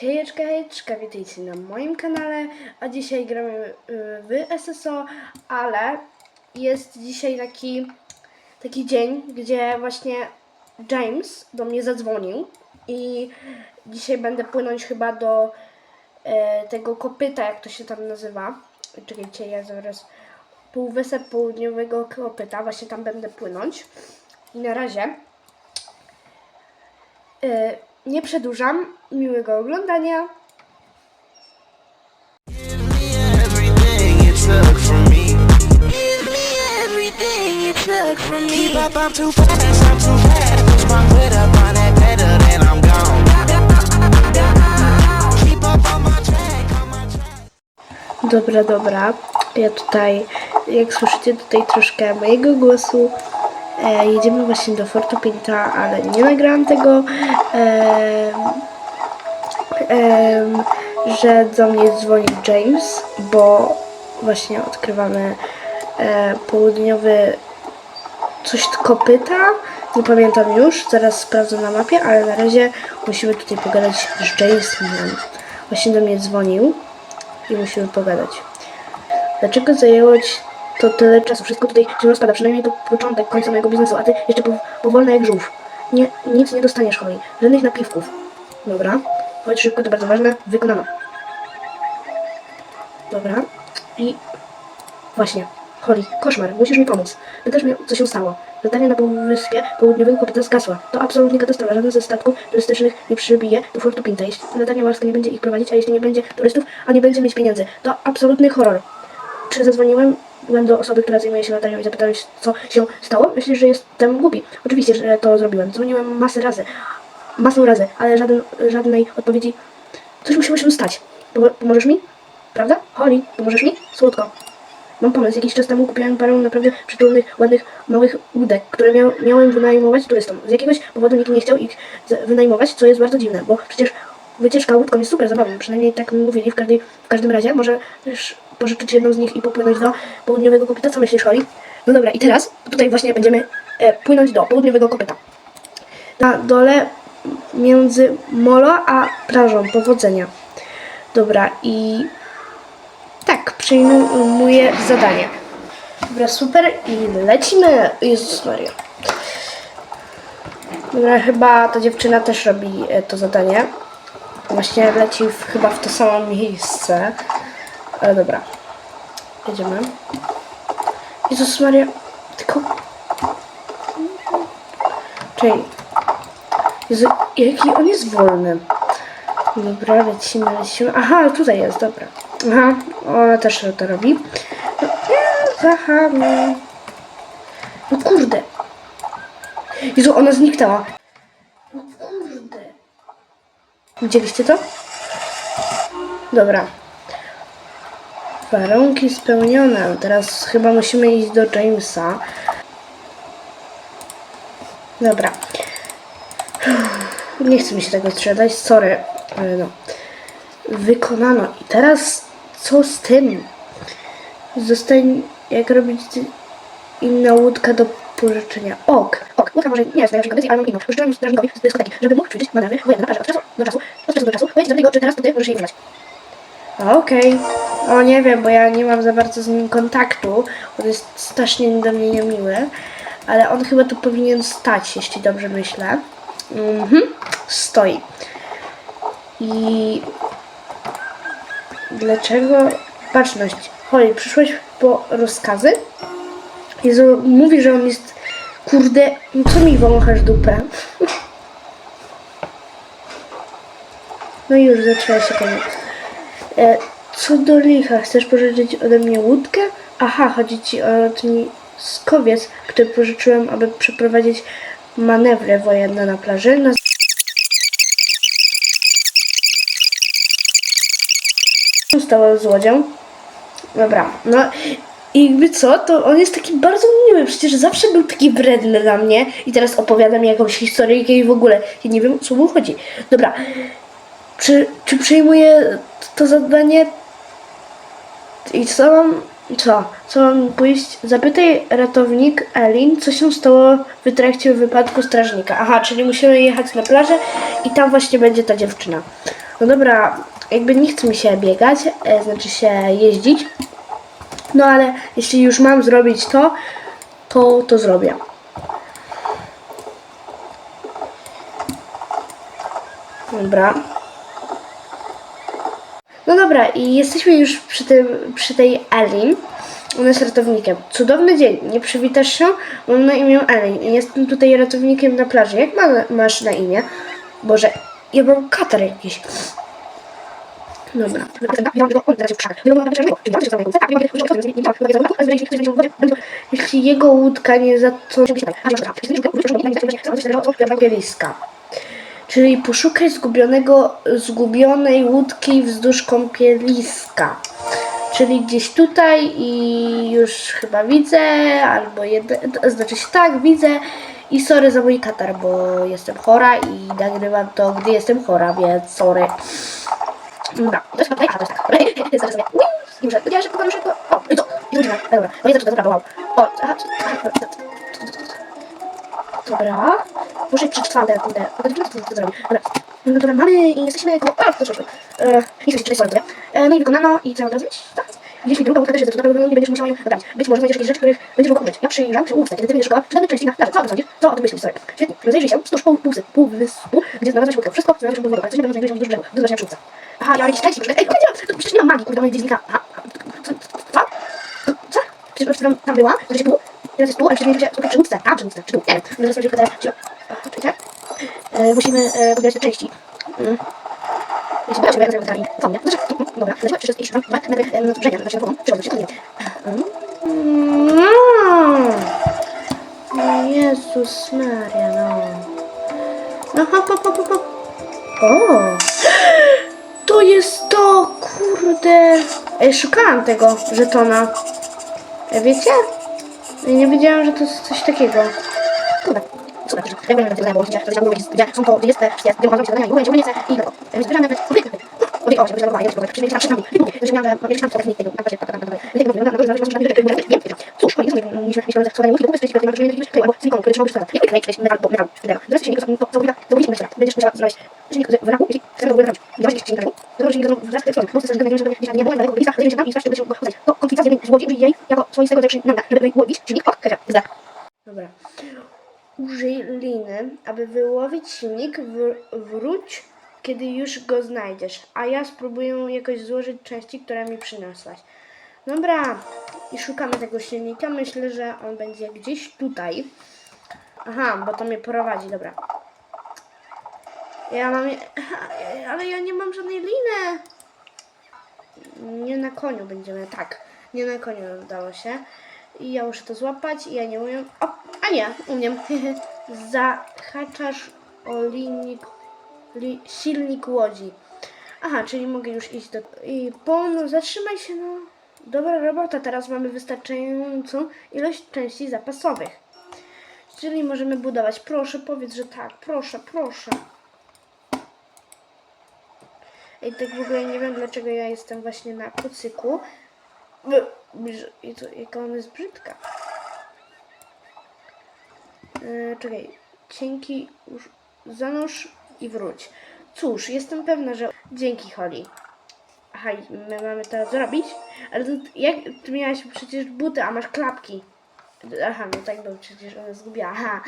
Hejeczka, hejeczka, witajcie na moim kanale, a dzisiaj gramy y, w SSO, ale jest dzisiaj taki, taki dzień, gdzie właśnie James do mnie zadzwonił i dzisiaj będę płynąć chyba do e, tego kopyta, jak to się tam nazywa. Czekajcie, ja zaraz półwysep południowego kopyta, właśnie tam będę płynąć i na razie E, nie przedłużam. Miłego oglądania. everything you took from me. Give me everything you took from me. Keep up, I'm too fast, I'm too fast. Push my foot up on that pedal, then I'm gone. Keep up on my track, on my track. Dobra, dobra. Ja tutaj, jak słyszycie tutaj troszkę mojego głosu, e, jedziemy właśnie do Fortu Pinta, ale nie nagrałam tego, em, em, że do mnie dzwoni James, bo właśnie odkrywamy e, południowy coś kopyta, nie pamiętam już, zaraz sprawdzę na mapie, ale na razie musimy tutaj pogadać z Jamesem. Właśnie do mnie dzwonił i musimy pogadać. Dlaczego zajęło ci to tyle czasu? Wszystko tutaj się rozpada, przynajmniej to początek końca mojego biznesu, a ty jeszcze pow- powolny jak żółw. Nie, nic nie dostaniesz, Holly. Żadnych napiwków. Dobra. Chodź szybko, to bardzo ważne. Wykonano. Dobra. I właśnie. Holly, koszmar, musisz mi pomóc. Pytasz mnie, co się stało. Zadanie na półwyspie południowego kopyta zgasła. To absolutnie katastrofa. Żaden ze statków turystycznych nie przybije do Fortu Pinta. Jeśli zadanie morskie nie będzie ich prowadzić, a jeśli nie będzie turystów, a nie będzie mieć pieniędzy, to absolutny horror. Czy zadzwoniłem? Do osoby, która zajmuje się latarnią i zapytałem, się, co się stało. Myślisz, że jestem głupi? Oczywiście, że to zrobiłem. Dzwoniłem masę razy. Masę razy, ale żaden, żadnej odpowiedzi. Coś musiało się stać. Pomo- Pomożesz mi? Prawda? Holly, pomożesz mi? Słodko. Mam pomysł. Jakiś czas temu kupiłem parę naprawdę przytulnych, ładnych, małych łódek, które miał, miałem wynajmować turystom. Z jakiegoś powodu nikt nie chciał ich wynajmować, co jest bardzo dziwne, bo przecież wycieczka łódką jest super zabawą. Przynajmniej tak mi mówili w, każdej, w każdym razie. Może pożyczyć jedną z nich i popłynąć do południowego kopyta. Co myślisz, Holly? No dobra, i teraz tutaj właśnie będziemy e, płynąć do południowego kopyta. Na dole między molo a plażą. Powodzenia. Dobra, i tak, przyjmuję zadanie. Dobra, super i lecimy. Jezus Maria. Dobra, chyba ta dziewczyna też robi e, to zadanie. Właśnie leci w, chyba w to samo miejsce. Ale dobra. Jedziemy. Jezus Maria. Tylko... Czekaj. Jezu, jaki on jest wolny. Dobra, lecimy, lecimy. Aha, tutaj jest, dobra. Aha, ona też to robi. No, nie, zachamy. No kurde. Jezu, ona zniknęła. No kurde. Widzieliście to? Dobra. Warunki spełnione. Teraz chyba musimy iść do Jamesa. Dobra. Nie chce mi się tego sprzedać, sorry, ale no. Wykonano. I teraz co z tym? Zostań, jak robić inna łódka do pożyczenia. Ok, ok. Łódka może nie jest najlepszej kondycji, ale mam inną. Pożyczyłem strażnikowi z dyskoteki, żeby mógł ćwiczyć manewry wojenne na plaży od czasu do czasu, od czasu do czasu. Powiedz do niego, czy teraz to ty możesz jej używać. Okej. O nie wiem, bo ja nie mam za bardzo z nim kontaktu. On jest strasznie do mnie niemiły. Ale on chyba tu powinien stać, jeśli dobrze myślę. Mhm. Stoi. I dlaczego? Baczność. Holly, przyszłeś po rozkazy? Jezu, mówi, że on jest... Kurde, co mi wąchasz dupę? No i już zaczęła się koniec. E, co do licha, chcesz pożyczyć ode mnie łódkę? Aha, chodzi ci o lotniskowiec, który pożyczyłem, aby przeprowadzić manewry wojenne na plaży. Na stało z łodzią. Dobra, no i jakby co, to on jest taki bardzo miły, przecież zawsze był taki wredny dla mnie i teraz opowiada mi jakąś historyjkę i w ogóle, ja nie wiem o co mu chodzi. Dobra, czy, czy przyjmuję to zadanie i co mam, co, co mam pójść? Zapytaj ratownik Elin, co się stało w trakcie wypadku strażnika. Aha, czyli musimy jechać na plażę i tam właśnie będzie ta dziewczyna. No dobra, jakby nie chce mi się biegać, e, znaczy się jeździć. No ale jeśli już mam zrobić to, to to zrobię. Dobra. Dobra, i jesteśmy już przy, tym, przy tej Elin. Ona jest ratownikiem. Cudowny dzień. Nie przywitasz się? Mam na imię Elin i jestem tutaj ratownikiem na plaży. Jak ma, masz na imię? Boże, ja mam katar jakiś. Dobra. Jeśli jego łódka nie zatrąci kąpieliska. Czyli poszukaj zgubionego, zgubionej łódki wzdłuż kąpieliska. Czyli gdzieś tutaj i już chyba widzę, albo jeden, to znaczy tak, widzę i sorry za mój katar, bo jestem chora i nagrywam to, gdy jestem chora, więc sorry. Dobra, to jest to tak. Sobie, muszę, ja szybko, szybko, i co, i dobra, no nie, to. Ale to co to zrobi? Dobra. No dobra, mamy i jesteśmy koło... A, to szybko. E, nie chcę czytać. E, no i wykonano i co teraz zrobić? Tak. Jeśli druga łódka też jest zdecydowana, nie będziesz musiała ją naprawić. Być może znajdziesz jakieś rzeczy, których będziesz mógł użyć. Ja przyjrzałem się łódce, kiedy ty będziesz szukała żadnych części na plaży. Co o tym sądzisz? Co o tym myślisz sobie? Świetnie. Rozejrzyj się wzdłuż pół, półwyspu, półwyspu, gdzie znalazła się łódka. Wszystko znalazła się pod wodą, ale coś nie będą znajdować się wzdłuż brzegu. Do zobaczenia przy łódce. Aha, ja mam jakieś części. Ej, powiedziałam! To Przecież nie mam magii, kurde, mojej dziennika. Aha. Co? Co? Co? Przecież tam, tam była, to się tu, teraz jest tu, ale przecież nie się przy łódce. A, przy łódce, czy tu, nie wiem. E, musimy e, te części. Mm. Była się wyjazd z co mnie? Dobra, dlaczego jeszcze jest 2 metry na wrzenia, na głową, przyrodzę się, to nie wiem. Mm. Jezus Maria, no. No hop, hop, hop, hop. O! To jest to, kurde. Ej, szukałam tego żetona. Wiecie? Ja nie wiedziałam, że to jest coś takiego. Kurde. Będę tego zajmował, gdzie to jest gdzie są to, gdzie jest, gdzie jest, gdzie można zrobić zadania, i umyć, umyć, i tego. Więc zbieramy nawet obiekty. Obiekt, o, się wyzwała, jest człowiek, przyjmie tam trzy kami, lipuję, że miałem, miałem tam technik tego, na pasie, tak, tak, tak, tak, tego, na górze, znaleźliśmy na górze, wiem, wiem. Cóż, oni sobie, mieliśmy, mieliśmy składanie łódki, kupy, sprawdzić, mamy jakiś klej, albo silikon, który trzeba sprzedać. Jak klej, metal, bo metal, tego. Teraz silnik, to założyliśmy jeszcze raz. Będziesz musiała znaleźć silnik w raku, jeśli chcemy w ogóle robić. Nie właśnie silnik w raku, to silnik do wrzask eksplozji. Mocno też żeby nie nie było daleko bliska, zajmie się tam i sprawdź, żeby się go chodzać. To konflikta z jednej z łodzi, użyj jej jako swoistego zda. Użyj liny, aby wyłowić silnik, wr- wróć, kiedy już go znajdziesz, a ja spróbuję jakoś złożyć części, które mi przyniosłaś. Dobra, i szukamy tego silnika. Myślę, że on będzie gdzieś tutaj. Aha, bo to mnie prowadzi, dobra. Ja mam. Ale ja nie mam żadnej liny. Nie na koniu będziemy, tak. Nie na koniu udało się. I ja muszę to złapać i ja nie umiem. A nie, umiem. Zahaczasz o linik, li, silnik łodzi. Aha, czyli mogę już iść do... I Bon, zatrzymaj się, no. Dobra robota, teraz mamy wystarczającą ilość części zapasowych. Czyli możemy budować. Proszę, powiedz, że tak. Proszę, proszę. I tak w ogóle nie wiem, dlaczego ja jestem właśnie na kucyku. I to, jaka ona jest brzydka. E, czekaj. Cienki, już zanurz i wróć. Cóż, jestem pewna, że... Dzięki, Holly. Aha, my mamy teraz zrobić? Ale to, jak ty miałaś przecież buty, a masz klapki. Aha, no tak, bo przecież ona zgubiła. Aha.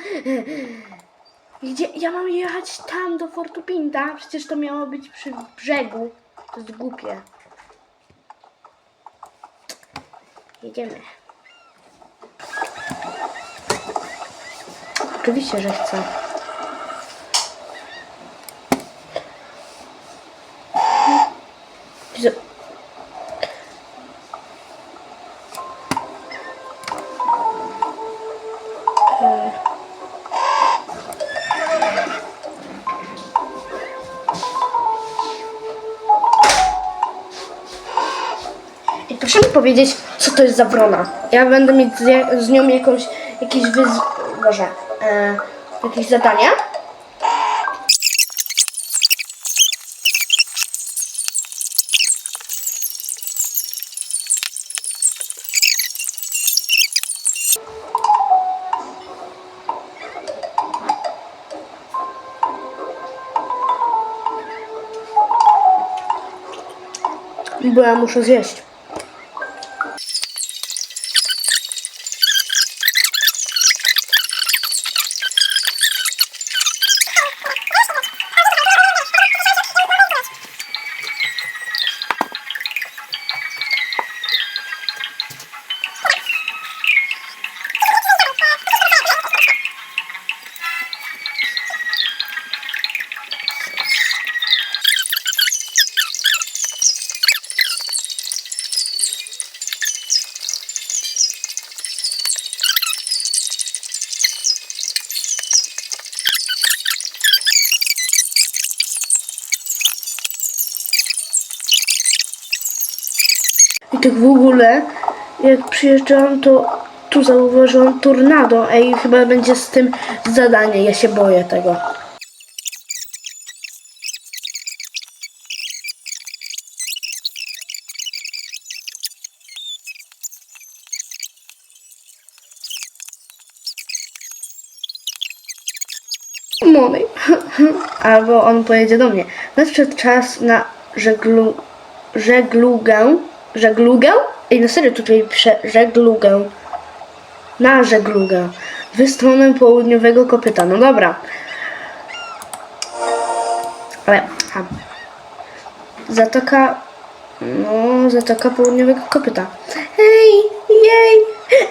Gdzie ja mam jechać tam do Fortu Pinta? Przecież to miało być przy brzegu. To jest głupie. Jedziemy. Oczywiście, że chcę. Proszę mi powiedzieć, co to jest za wrona. Ja będę mieć z, nią jakąś, jakieś wyz... E, jakieś zadania. bo ja muszę zjeść. Tak w ogóle, jak przyjeżdżałam, to tu zauważyłam tornado. Ej, chyba będzie z tym zadanie. Ja się boję tego. Mony. Albo on pojedzie do mnie. Nadszedł czas na żeglu... żeglugę. Żeglugę? Ej, na serio tutaj piszę żeglugę. Na żeglugę. W stronę południowego kopyta. No dobra. Ale... A. Zatoka... No, zatoka południowego kopyta. Ej, jej!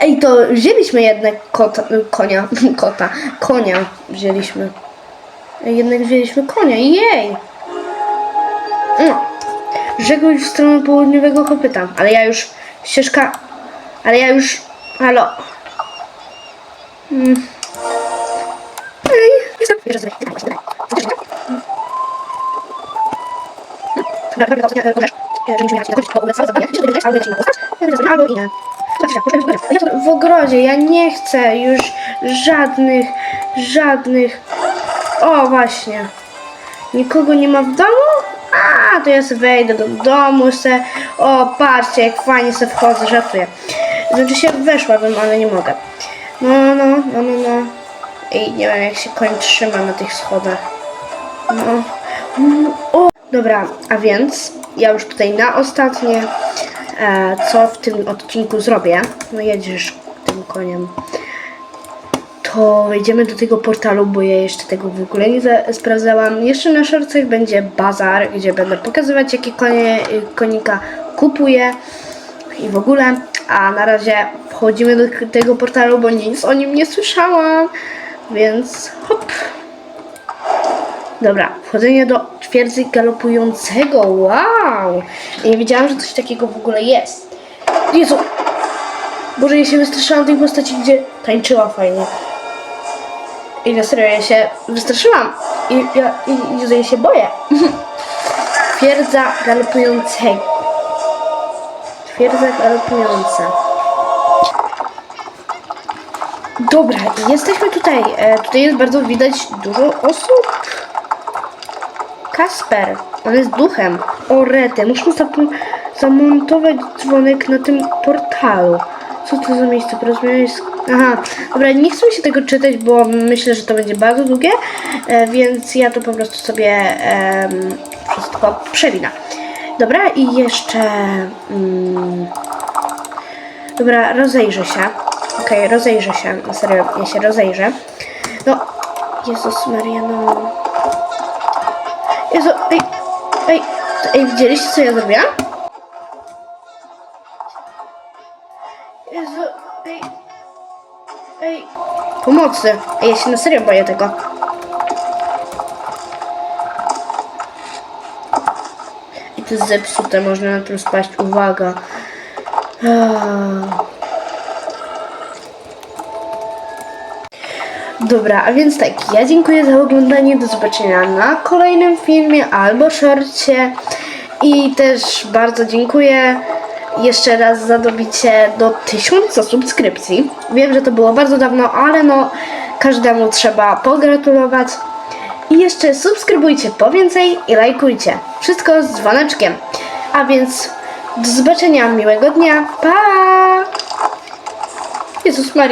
Ej, to wzięliśmy jednak kota, konia, kota, konia wzięliśmy. Jednak wzięliśmy konia, jej! No. Żegluj w stronę południowego kopyta, ale ja już, ścieżka, ale ja już, halo. Mm. W ogrodzie, ja nie chcę już żadnych, żadnych, o właśnie, nikogo nie ma w domu? A, to ja sobie wejdę do domu se, o patrzcie, jak fajnie se wchodzę, żartuję. Znaczy się weszłabym, ale nie mogę. No, no, no, no, no. I nie wiem, jak się koń trzyma na tych schodach. No. O! Dobra, a więc ja już tutaj na ostatnie, e, co w tym odcinku zrobię. No jedziesz tym koniem. To wejdziemy do tego portalu, bo ja jeszcze tego w ogóle nie za- sprawdzałam. Jeszcze na szorcach będzie bazar, gdzie będę pokazywać, jakie konie, y, konika kupuję i w ogóle. A na razie wchodzimy do tego portalu, bo nic o nim nie słyszałam. Więc hop. Dobra, wchodzenie do twierdzy galopującego. Wow! Nie wiedziałam, że coś takiego w ogóle jest. Jezu! Boże, ja się wystraszyłam tej postaci, gdzie tańczyła fajnie. I na serio, ja się wystraszyłam. I ja, i, i, ja się boję. Twierdza galopującego. Twierdza galopująca. Dobra, jesteśmy tutaj. E, tutaj jest bardzo widać dużo osób. Kasper, on jest duchem. O rety, muszę zamontować dzwonek na tym portalu. Co to za miejsce porozmawiać z... Aha, dobra, nie chcę mi się tego czytać, bo myślę, że to będzie bardzo długie, e, więc ja to po prostu sobie em, wszystko przewinę. Dobra, i jeszcze... Mm, dobra, rozejrzę się. Okej, rozejrzę się. Na serio, ja się rozejrzę. No, Jezus Maria, no... Jezu, ej, ej, ej, widzieliście co ja zrobiłam? Pomocy. Ej, ja się na serio boję tego. I to jest zepsute, można na tym spaść, uwaga. Ah. Dobra, a więc tak, ja dziękuję za oglądanie, do zobaczenia na kolejnym filmie albo shorcie i też bardzo dziękuję jeszcze raz za dobicie do 1000 subskrypcji. Wiem, że to było bardzo dawno, ale no każdemu trzeba pogratulować. I jeszcze subskrybujcie po więcej i lajkujcie. Wszystko z dzwoneczkiem. A więc do zobaczenia, miłego dnia. Pa! Jezus Maria.